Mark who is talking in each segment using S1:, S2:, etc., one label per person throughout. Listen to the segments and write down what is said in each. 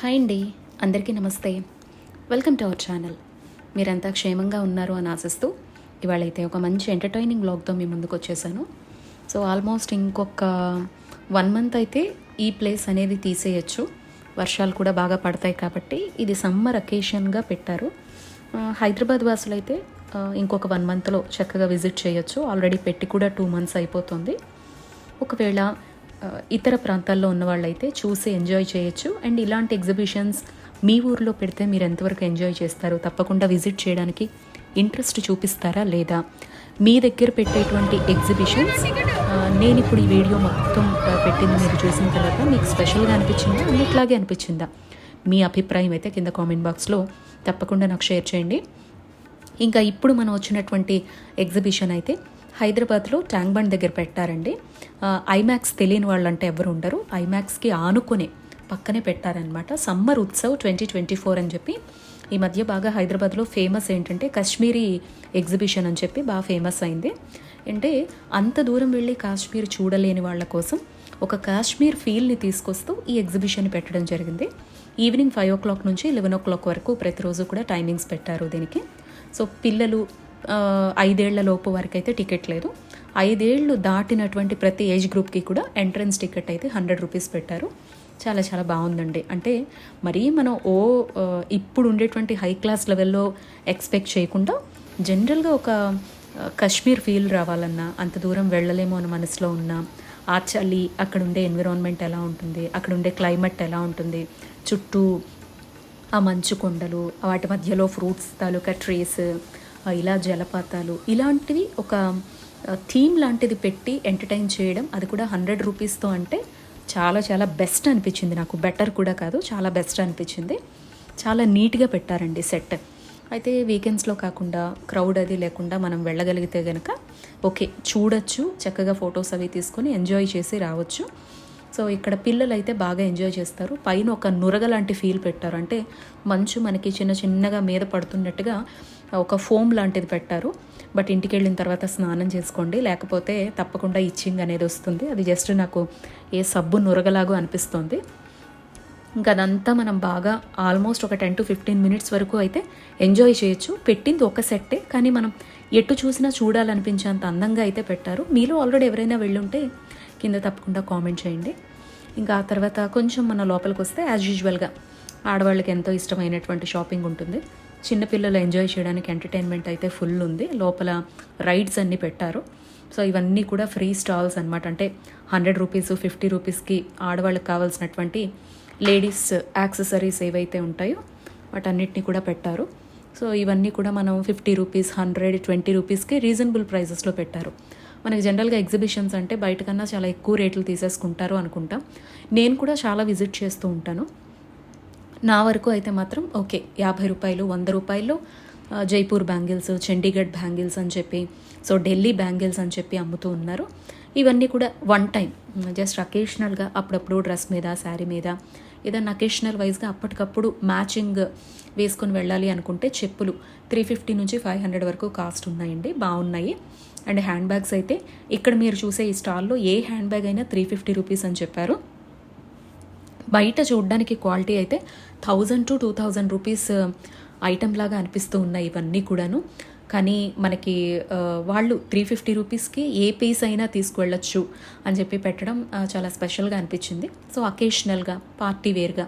S1: Hi అండి. అందరికీ నమస్తే. Welcome to our channel. మీరంతా క్షేమంగా ఉన్నారు అని ఆశిస్తూ ఇవాళైతే ఒక మంచి ఎంటర్టైనింగ్ బ్లాగ్తో మీ ముందుకు వచ్చేసాను. సో ఆల్మోస్ట్ ఇంకొక వన్ మంత్ అయితే ఈ ప్లేస్ అనేది తీసేయచ్చు. వర్షాలు కూడా బాగా పడతాయి కాబట్టి ఇది సమ్మర్ అకేషన్గా పెట్టారు. హైదరాబాద్ వాసులు అయితే ఇంకొక వన్ మంత్లో చక్కగా విజిట్ చేయొచ్చు. ఆల్రెడీ పెట్టి కూడా టూ మంత్స్ అయిపోతుంది. ఒకవేళ ఇతర ప్రాంతాల్లో ఉన్న వాళ్ళైతే చూసి ఎంజాయ్ చేయొచ్చు. అండ్ ఇలాంటి ఎగ్జిబిషన్స్ మీ ఊర్లో పెడితే మీరు ఎంతవరకు ఎంజాయ్ చేస్తారు? తప్పకుండా విజిట్ చేయడానికి ఇంట్రెస్ట్ చూపిస్తారా లేదా? మీ దగ్గర పెట్టేటువంటి ఎగ్జిబిషన్స్ నేను ఇప్పుడు ఈ వీడియో మొత్తం పెట్టింది మీరు చూసిన తర్వాత మీకు స్పెషల్గా అనిపించిందా? అన్నిట్లాగే అనిపించిందా? మీ అభిప్రాయం అయితే కింద కామెంట్ బాక్స్లో తప్పకుండా నాకు షేర్ చేయండి. ఇంకా ఇప్పుడు మనం వచ్చినటువంటి ఎగ్జిబిషన్ అయితే హైదరాబాద్లో ట్యాంక్ బండ్ దగ్గర పెట్టారండి. ఐమాక్స్ తెలియని వాళ్ళు అంటే ఎవరు ఉండరు. ఐమాక్స్కి ఆనుకునే పక్కనే పెట్టారనమాట summer Utsav twenty twenty four అని చెప్పి. ఈ మధ్య బాగా హైదరాబాద్లో ఫేమస్ ఏంటంటే కాశ్మీరీ ఎగ్జిబిషన్ అని చెప్పి బాగా ఫేమస్ అయింది. అంటే అంత దూరం వెళ్ళి కాశ్మీర్ చూడలేని వాళ్ళ కోసం ఒక కాశ్మీర్ ఫీల్ని తీసుకొస్తూ ఈ ఎగ్జిబిషన్ పెట్టడం జరిగింది. ఈవినింగ్ ఫైవ్ ఓ క్లాక్ నుంచి లెవెన్ ఓ క్లాక్ వరకు ప్రతిరోజు కూడా టైమింగ్స్ పెట్టారు దీనికి. సో పిల్లలు ఐదేళ్ళ లోపు వరకు అయితే టికెట్ లేదు. ఐదేళ్ళు దాటినటువంటి ప్రతి ఏజ్ గ్రూప్కి కూడా ఎంట్రన్స్ టికెట్ అయితే హండ్రెడ్ రూపీస్ పెట్టారు. చాలా చాలా బాగుందండి. అంటే మరీ మనం ఓ ఇప్పుడు ఉండేటువంటి హై క్లాస్ లెవెల్లో ఎక్స్పెక్ట్ చేయకుండా జనరల్గా ఒక కశ్మీర్ ఫీల్ రావాలన్నా అంత దూరం వెళ్ళలేమో అని మనసులో ఉన్న ఆ చలి అక్కడ ఉండే ఎన్విరాన్మెంట్ ఎలా ఉంటుంది అక్కడ ఉండే క్లైమేట్ ఎలా ఉంటుంది చుట్టూ ఆ మంచు కొండలు వాటి మధ్యలో ఫ్రూట్స్ తాలూకా ట్రీస్ ఇలా జలపాతాలు ఇలాంటివి ఒక థీమ్ లాంటిది పెట్టి ఎంటర్టైన్ చేయడం అది కూడా హండ్రెడ్ రూపీస్తో అంటే చాలా చాలా బెస్ట్ అనిపించింది నాకు. బెటర్ కూడా కాదు చాలా బెస్ట్ అనిపించింది. చాలా నీట్గా పెట్టారండి సెట్. అయితే వీకెండ్స్లో కాకుండా క్రౌడ్ అది లేకుండా మనం వెళ్ళగలిగితే కనుక ఓకే చూడొచ్చు చక్కగా ఫొటోస్ అవి తీసుకొని ఎంజాయ్ చేసి రావచ్చు. సో ఇక్కడ పిల్లలు అయితే బాగా ఎంజాయ్ చేస్తారు. పైన ఒక నురగ లాంటి ఫీల్ పెట్టారు. అంటే మంచు మనకి చిన్న చిన్నగా మీద పడుతున్నట్టుగా ఒక ఫోమ్ లాంటిది పెట్టారు. బట్ ఇంటికి వెళ్ళిన తర్వాత స్నానం చేసుకోండి. లేకపోతే తప్పకుండా ఇచ్చింగ్ అనేది వస్తుంది. అది జస్ట్ నాకు ఏ సబ్బు నురగలాగో అనిపిస్తుంది. ఇంకా అదంతా మనం బాగా ఆల్మోస్ట్ ఒక టెన్ టు ఫిఫ్టీన్ మినిట్స్ వరకు అయితే ఎంజాయ్ చేయొచ్చు. పెట్టింది ఒక సెట్టే. కానీ మనం ఎటు చూసినా చూడాలనిపించేంత అందంగా అయితే పెట్టారు. మీలో ఆల్రెడీ ఎవరైనా వెళ్ళుంటే కింద తప్పకుండా కామెంట్ చేయండి. ఇంకా ఆ తర్వాత కొంచెం మన లోపలికి వస్తే యాజ్ యూజువల్గా ఆడవాళ్ళకి ఎంతో ఇష్టమైనటువంటి షాపింగ్ ఉంటుంది. చిన్నపిల్లలు ఎంజాయ్ చేయడానికి ఎంటర్టైన్మెంట్ అయితే ఫుల్ ఉంది. లోపల రైడ్స్ అన్నీ పెట్టారు. సో ఇవన్నీ కూడా ఫ్రీ స్టాల్స్ అనమాట అంటే హండ్రెడ్ రూపీస్ ఫిఫ్టీ రూపీస్కి ఆడవాళ్ళకి కావాల్సినటువంటి లేడీస్ యాక్సెసరీస్ ఏవైతే ఉంటాయో వాటన్నిటిని కూడా పెట్టారు. సో ఇవన్నీ కూడా మనం ఫిఫ్టీ రూపీస్ హండ్రెడ్ ట్వంటీ రూపీస్కి రీజనబుల్ ప్రైజెస్లో పెట్టారు. మనకి జనరల్గా ఎగ్జిబిషన్స్ అంటే బయట కన్నా చాలా ఎక్కువ రేట్లు తీసేసుకుంటారు అనుకుంటాం. నేను కూడా చాలా విజిట్ చేస్తూ ఉంటాను. నా వరకు అయితే మాత్రం ఓకే. యాభై రూపాయలు వంద రూపాయలు జైపూర్ బ్యాంగిల్స్ చండీగఢ్ బ్యాంగిల్స్ అని చెప్పి సో ఢిల్లీ బ్యాంగిల్స్ అని చెప్పి అమ్ముతూ ఉన్నారు. ఇవన్నీ కూడా వన్ టైం. జస్ట్ అకేషనల్గా అప్పుడప్పుడు డ్రెస్ మీద శారీ మీద ఏదైనా అకేషనల్ వైజ్గా అప్పటికప్పుడు మ్యాచింగ్ వేసుకొని వెళ్ళాలి అనుకుంటే చెప్పులు త్రీ ఫిఫ్టీ నుంచి ఫైవ్ హండ్రెడ్ వరకు కాస్ట్ ఉన్నాయండి బాగున్నాయి. అండ్ హ్యాండ్ బ్యాగ్స్ అయితే ఇక్కడ మీరు చూసే ఈ స్టాల్లో ఏ హ్యాండ్ బ్యాగ్ అయినా త్రీ ఫిఫ్టీ రూపీస్ అని చెప్పారు. బయట చూడడానికి క్వాలిటీ అయితే thousand to two thousand rupees item లాగా అనిపిస్తూ ఉన్నాయి ఇవన్నీ కూడాను. కానీ మనకి వాళ్ళు త్రీ ఫిఫ్టీ రూపీస్కి ఏ పీస్ అయినా తీసుకువెళ్ళొచ్చు అని చెప్పి పెట్టడం చాలా స్పెషల్గా అనిపించింది. సో అకేషనల్గా పార్టీ వేర్గా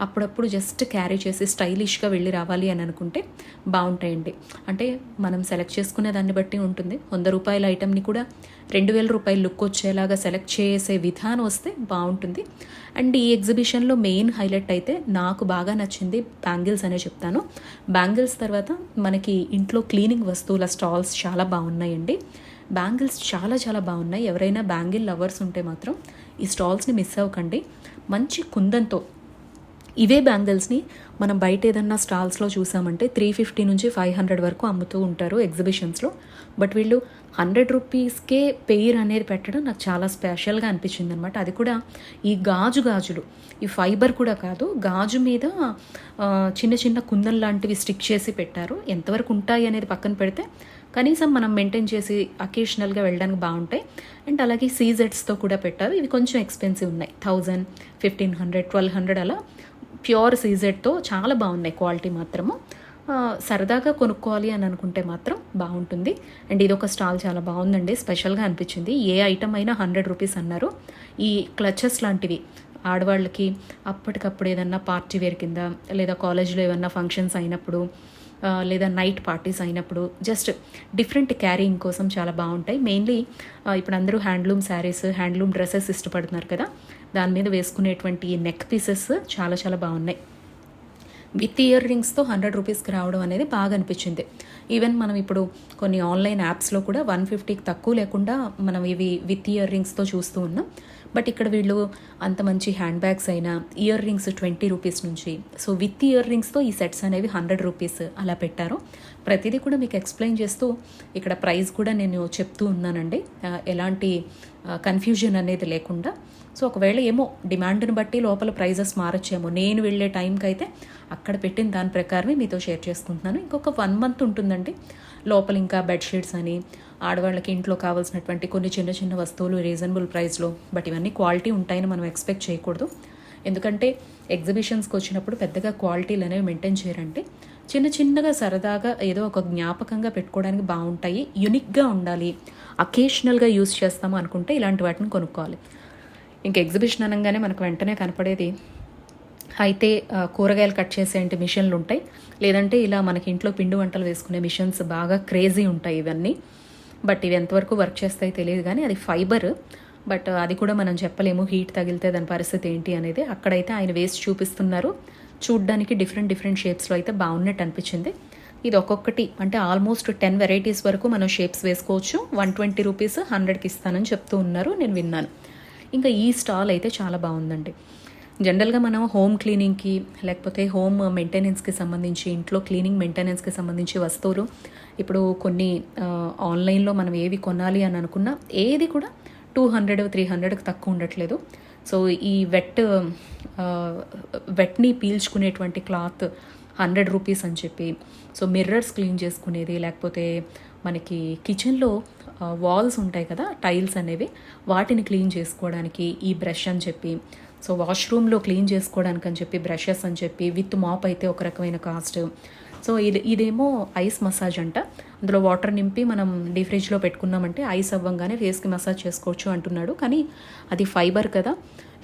S1: అప్పుడప్పుడు జస్ట్ క్యారీ చేసి స్టైలిష్గా వెళ్ళి రావాలి అని అనుకుంటే బాగుంటాయండి. అంటే మనం సెలెక్ట్ చేసుకునే దాన్ని బట్టి ఉంటుంది. వంద రూపాయల ఐటెంని కూడా రెండు వేల రూపాయలు లుక్ వచ్చేలాగా సెలెక్ట్ చేసే విధానం వస్తే బాగుంటుంది. అండ్ ఈ ఎగ్జిబిషన్లో మెయిన్ హైలైట్ అయితే నాకు బాగా నచ్చింది బ్యాంగిల్స్ అనే చెప్తాను. బ్యాంగిల్స్ తర్వాత మనకి ఇంట్లో క్లీనింగ్ వస్తువుల స్టాల్స్ చాలా బాగున్నాయండి. బ్యాంగిల్స్ చాలా చాలా బాగున్నాయి. ఎవరైనా బ్యాంగిల్ లవర్స్ ఉంటే మాత్రం ఈ స్టాల్స్ని మిస్ అవ్వకండి. మంచి కుందంతో ఇవే బ్యాంగిల్స్ని మనం బయట ఏదన్నా స్టాల్స్లో చూసామంటే త్రీ ఫిఫ్టీ నుంచి ఫైవ్ హండ్రెడ్ వరకు అమ్ముతూ ఉంటారు ఎగ్జిబిషన్స్లో. బట్ వీళ్ళు హండ్రెడ్ రూపీస్కే పెయిర్ అనేది పెట్టడం నాకు చాలా స్పెషల్గా అనిపించింది అనమాట అది కూడా ఈ గాజు గాజులు. ఈ ఫైబర్ కూడా కాదు గాజు మీద చిన్న చిన్న కుందన్ లాంటివి స్టిక్ చేసి పెట్టారు. ఎంతవరకు ఉంటాయి అనేది పక్కన పెడితే కనీసం మనం మెయింటైన్ చేసి అకేషనల్గా వెళ్ళడానికి బాగుంటాయి. అండ్ అలాగే సీజెట్స్తో కూడా పెట్టారు. ఇవి కొంచెం ఎక్స్పెన్సివ్ ఉన్నాయి. Thousand fifteen hundred twelve hundred అలా. ప్యూర్ సీజెడ్తో చాలా బాగున్నాయి క్వాలిటీ మాత్రము. సరదాగా కొనుక్కోవాలి అని అనుకుంటే మాత్రం బాగుంటుంది. అండ్ ఇది ఒక స్టాల్ చాలా బాగుందండి. స్పెషల్గా అనిపించింది. ఏ ఐటమ్ అయినా హండ్రెడ్ రూపీస్ అన్నారు. ఈ క్లచెస్ లాంటివి ఆడవాళ్ళకి అప్పటికప్పుడు ఏదన్నా పార్టీ వేర్ కింద లేదా కాలేజీలో ఏమన్నా ఫంక్షన్స్ అయినప్పుడు లేదా నైట్ పార్టీస్ అయినప్పుడు జస్ట్ డిఫరెంట్ క్యారీయింగ్ కోసం చాలా బాగుంటాయి. మెయిన్లీ ఇప్పుడు అందరూ హ్యాండ్లూమ్ శారీస్ హ్యాండ్లూమ్ డ్రెస్సెస్ ఇష్టపడుతున్నారు కదా. దాని మీద వేసుకునేటువంటి నెక్ పీసెస్ చాలా చాలా బాగున్నాయి. విత్ ఇయర్ రింగ్స్తో హండ్రెడ్ రూపీస్కి రావడం అనేది బాగా అనిపించింది. ఈవెన్ మనం ఇప్పుడు కొన్ని ఆన్లైన్ యాప్స్లో కూడా వన్ ఫిఫ్టీకి తక్కువ లేకుండా మనం ఇవి విత్ ఇయర్ రింగ్స్తో చూస్తూ ఉన్నాం. బట్ ఇక్కడ వీళ్ళు అంత మంచి హ్యాండ్ బ్యాగ్స్ అయినా ఇయర్ రింగ్స్ ట్వంటీ రూపీస్ నుంచి. సో విత్ ఇయర్ రింగ్స్తో ఈ సెట్స్ అనేవి హండ్రెడ్ రూపీస్ అలా పెట్టారు. ప్రతిదీ కూడా మీకు ఎక్స్ప్లెయిన్ చేస్తూ ఇక్కడ ప్రైస్ కూడా నేను చెప్తూ ఉన్నానండి. ఎలాంటి కన్ఫ్యూజన్ అనేది లేకుండా. సో ఒకవేళ ఏమో డిమాండ్ని బట్టి లోపల ప్రైజెస్ మారచ్చేమో. నేను వెళ్ళే టైంకి అయితే అక్కడ పెట్టిన దాని ప్రకారమే మీతో షేర్ చేసుకుంటున్నాను. ఇంకొక వన్ మంత్ ఉంటుందండి. లోపల ఇంకా బెడ్షీట్స్ అని ఆడవాళ్ళకి ఇంట్లో కావాల్సినటువంటి కొన్ని చిన్న చిన్న వస్తువులు రీజనబుల్ ప్రైస్లో బట్ ఇవన్నీ క్వాలిటీ ఉంటాయని మనం ఎక్స్పెక్ట్ చేయకూడదు. ఎందుకంటే ఎగ్జిబిషన్స్కి వచ్చినప్పుడు పెద్దగా క్వాలిటీలు అనేవి మెయింటైన్ చేయరంటే చిన్న చిన్నగా సరదాగా ఏదో ఒక జ్ఞాపకంగా పెట్టుకోవడానికి బాగుంటాయి యునిక్గా ఉండాలి అకేషనల్గా యూస్ చేస్తాము అనుకుంటే ఇలాంటి వాటిని కొనుక్కోవాలి. ఇంకా ఎగ్జిబిషన్ అనగానే మనకు వెంటనే కనపడేది అయితే కూరగాయలు కట్ చేసేంటి మిషన్లు ఉంటాయి లేదంటే ఇలా మనకి ఇంట్లో పిండి వంటలు వేసుకునే మిషన్స్ బాగా క్రేజీ ఉంటాయి ఇవన్నీ. బట్ ఇవి ఎంతవరకు వర్క్ చేస్తాయి తెలియదు కానీ అది ఫైబర్. బట్ అది కూడా మనం చెప్పలేము హీట్ తగిలితే దాని పరిస్థితి ఏంటి అనేది. అక్కడైతే ఆయన వేసి చూపిస్తున్నారు. చూడ్డానికి డిఫరెంట్ డిఫరెంట్ షేప్స్లో అయితే బాగున్నట్టు అనిపించింది. ఇది ఒక్కొక్కటి అంటే ఆల్మోస్ట్ టెన్ వెరైటీస్ వరకు మనం షేప్స్ వేసుకోవచ్చు. వన్ ట్వంటీ రూపీస్ హండ్రెడ్కి ఇస్తానని చెప్తూ ఉన్నారు. నేను విన్నాను. ఇంకా ఈ స్టాల్ అయితే చాలా బాగుందండి. జనరల్గా మనం హోమ్ క్లీనింగ్కి లేకపోతే హోమ్ మెయింటెనెన్స్కి సంబంధించి ఇంట్లో క్లీనింగ్ మెయింటెనెన్స్కి సంబంధించి వస్తువులు ఇప్పుడు కొన్ని ఆన్లైన్లో మనం ఏవి కొనాలి అని అనుకున్నా ఏది కూడా టూ హండ్రెడ్ త్రీ హండ్రెడ్కి తక్కువ ఉండట్లేదు. సో ఈ వెట్ వెట్ని పీల్చుకునేటువంటి క్లాత్ హండ్రెడ్ రూపీస్ అని చెప్పి సో మిర్రర్స్ క్లీన్ చేసుకునేది లేకపోతే మనకి కిచెన్లో వాల్స్ ఉంటాయి కదా టైల్స్ అనేవి వాటిని క్లీన్ చేసుకోవడానికి ఈ బ్రష్ అని చెప్పి సో వాష్రూమ్లో క్లీన్ చేసుకోవడానికి అని చెప్పి బ్రషెస్ అని చెప్పి విత్ మాప్ అయితే ఒక రకమైన కాస్ట్ సో ఇది ఇదేమో ఐస్ మసాజ్ అంట. అందులో వాటర్ నింపి మనం డీ ఫ్రిడ్జ్లో పెట్టుకున్నామంటే ఐస్ అవ్వంగానే ఫేస్కి మసాజ్ చేసుకోవచ్చు అంటున్నాడు. కానీ అది ఫైబర్ కదా.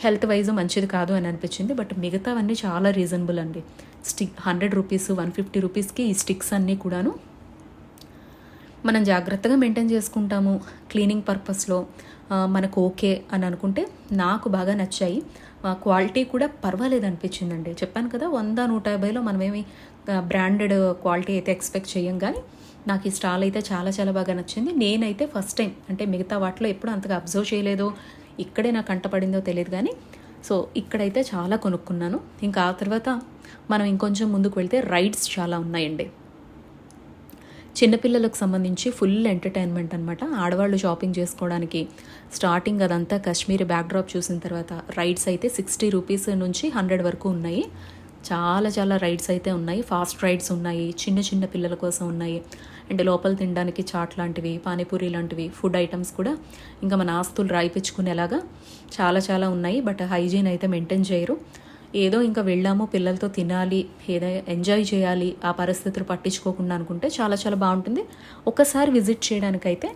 S1: హెల్త్ వైజ్ మంచిది కాదు అని అనిపించింది. బట్ మిగతావన్నీ చాలా రీజనబుల్ అండి. Stick hundred rupees one fifty రూపీస్కి ఈ స్టిక్స్ అన్నీ కూడాను మనం జాగ్రత్తగా మెయింటైన్ చేసుకుంటాము క్లీనింగ్ పర్పస్లో మనకు ఓకే అని అనుకుంటే నాకు బాగా నచ్చాయి. క్వాలిటీ కూడా పర్వాలేదు అనిపించిందండి. చెప్పాను కదా వంద నూట యాభైలో మనమేమి బ్రాండెడ్ క్వాలిటీ అయితే ఎక్స్పెక్ట్ చేయం కానీ నాకు ఈ స్టాల్ అయితే చాలా చాలా బాగా నచ్చింది. నేనైతే ఫస్ట్ టైం అంటే మిగతా వాటిలో ఎప్పుడు అంతగా అబ్జర్వ్ చేయలేదో ఇక్కడే నాకు కంటపడిందో తెలియదు కానీ సో ఇక్కడైతే చాలా కొనుక్కున్నాను. ఇంకా ఆ తర్వాత మనం ఇంకొంచెం ముందుకు వెళ్తే రైడ్స్ చాలా ఉన్నాయండి. చిన్నపిల్లలకు సంబంధించి ఫుల్ ఎంటర్టైన్మెంట్ అనమాట ఆడవాళ్ళు షాపింగ్ చేసుకోవడానికి స్టార్టింగ్ అదంతా కాశ్మీర్ బ్యాక్డ్రాప్ చూసిన తర్వాత రైడ్స్ అయితే సిక్స్టీ రూపీస్ నుంచి హండ్రెడ్ వరకు ఉన్నాయి. చాలా చాలా రైడ్స్ అయితే ఉన్నాయి. ఫాస్ట్ రైడ్స్ ఉన్నాయి. చిన్న చిన్న పిల్లల కోసం ఉన్నాయి. అండ్ లోపల తినడానికి చాట్ లాంటివి పానీపూరి లాంటివి ఫుడ్ ఐటమ్స్ కూడా ఇంకా మన ఆస్తులు రాయిపించుకునేలాగా చాలా చాలా ఉన్నాయి. బట్ హైజీన్ అయితే మెయింటైన్ చేయరు. ఏదో ఇంకా వెళ్ళాము పిల్లలతో తినాలి ఏదో ఎంజాయ్ చేయాలి ఆ పరిస్థితులు పట్టించుకోకుండా అనుకుంటే చాలా చాలా బాగుంటుంది. ఒకసారి విజిట్ చేయడానికైతే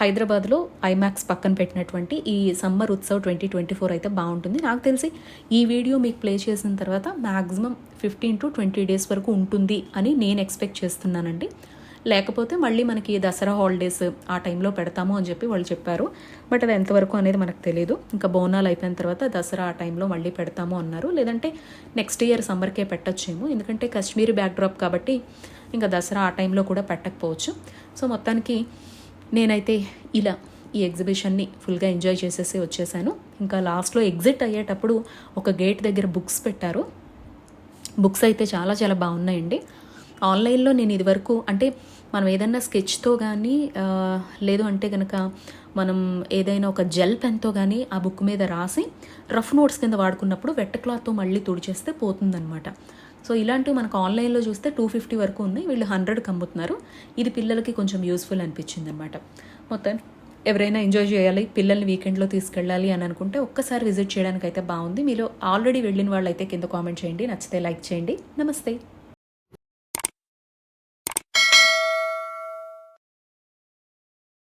S1: హైదరాబాద్లో ఐమాక్స్ పక్కన పెట్టినటువంటి ఈ summer Utsav twenty twenty four అయితే బాగుంటుంది. నాకు తెలిసి ఈ వీడియో మీకు ప్లే చేసిన తర్వాత maximum fifteen to twenty days వరకు ఉంటుంది అని నేను ఎక్స్పెక్ట్ చేస్తున్నానండి. లేకపోతే మళ్ళీ మనకి దసరా హాలిడేస్ ఆ టైంలో పెడతాము అని చెప్పి వాళ్ళు చెప్పారు. బట్ అది ఎంతవరకు అనేది మనకు తెలియదు ఇంకా బోనాలు అయిపోయిన తర్వాత దసరా ఆ టైంలో మళ్ళీ పెడతాము అన్నారు. లేదంటే నెక్స్ట్ ఇయర్ సమ్మర్కే పెట్టచ్చేమో. ఎందుకంటే కాశ్మీరీ బ్యాక్డ్రాప్ కాబట్టి ఇంకా దసరా ఆ టైంలో కూడా పెట్టకపోవచ్చు. సో మొత్తానికి నేనైతే ఇలా ఈ ఎగ్జిబిషన్ని ఫుల్గా ఎంజాయ్ చేసేసి వచ్చేసాను. ఇంకా లాస్ట్లో ఎగ్జిట్ అయ్యేటప్పుడు ఒక గేట్ దగ్గర బుక్స్ పెట్టారు. బుక్స్ అయితే చాలా చాలా బాగున్నాయండి. ఆన్లైన్లో నేను ఇదివరకు అంటే మనం ఏదన్నా స్కెచ్తో కానీ లేదు అంటే కనుక మనం ఏదైనా ఒక జెల్ పెన్తో కానీ ఆ బుక్ మీద రాసి రఫ్ నోట్స్ కింద వాడుకున్నప్పుడు వెట్ క్లాత్తో మళ్ళీ తుడిచేస్తే పోతుందనమాట సో ఇలాంటివి మనకు ఆన్లైన్లో చూస్తే టూ ఫిఫ్టీ వరకు ఉంది. వీళ్ళు హండ్రెడ్కి అమ్ముతున్నారు. ఇది పిల్లలకి కొంచెం యూస్ఫుల్ అనిపించింది అనమాట మొత్తం ఎవరైనా ఎంజాయ్ చేయాలి పిల్లల్ని వీకెండ్లో తీసుకెళ్ళాలి అని అనుకుంటే ఒక్కసారి విజిట్ చేయడానికి అయితే బాగుంది. మీలో ఆల్రెడీ వెళ్ళిన వాళ్ళు అయితే కింద కామెంట్ చేయండి. నచ్చితే లైక్ చేయండి. నమస్తే.